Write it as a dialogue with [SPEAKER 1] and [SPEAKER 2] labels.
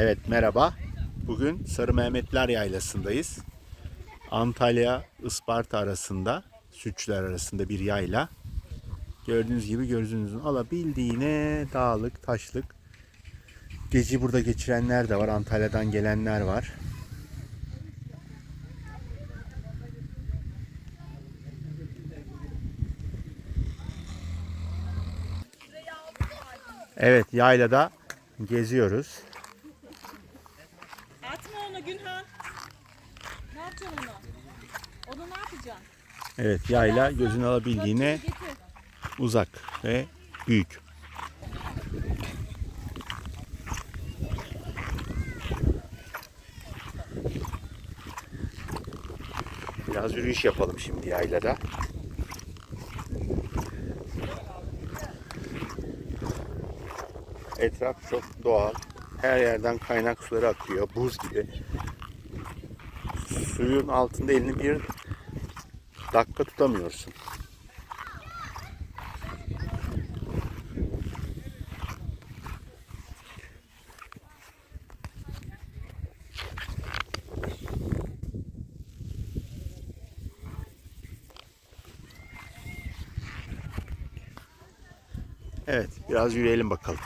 [SPEAKER 1] Evet merhaba. Bugün Sarı Mehmetler Yaylası'ndayız. Antalya Isparta arasında, Sütçüler arasında bir yayla. Gördüğünüz gibi gözünüzün alabildiğine dağlık, taşlık. Gece burada geçirenler de var. Antalya'dan gelenler var. Evet yaylada geziyoruz.
[SPEAKER 2] Atma onu Günhan. Ne yapacaksın onu? Onu ne yapacaksın?
[SPEAKER 1] Evet yayla gözün alabildiğine uzak ve büyük. Biraz yürüyüş yapalım şimdi yaylada. Etraf çok doğal. Her yerden kaynak suları akıyor. Buz gibi. Suyun altında elini bir dakika tutamıyorsun. Evet, biraz yürüyelim bakalım.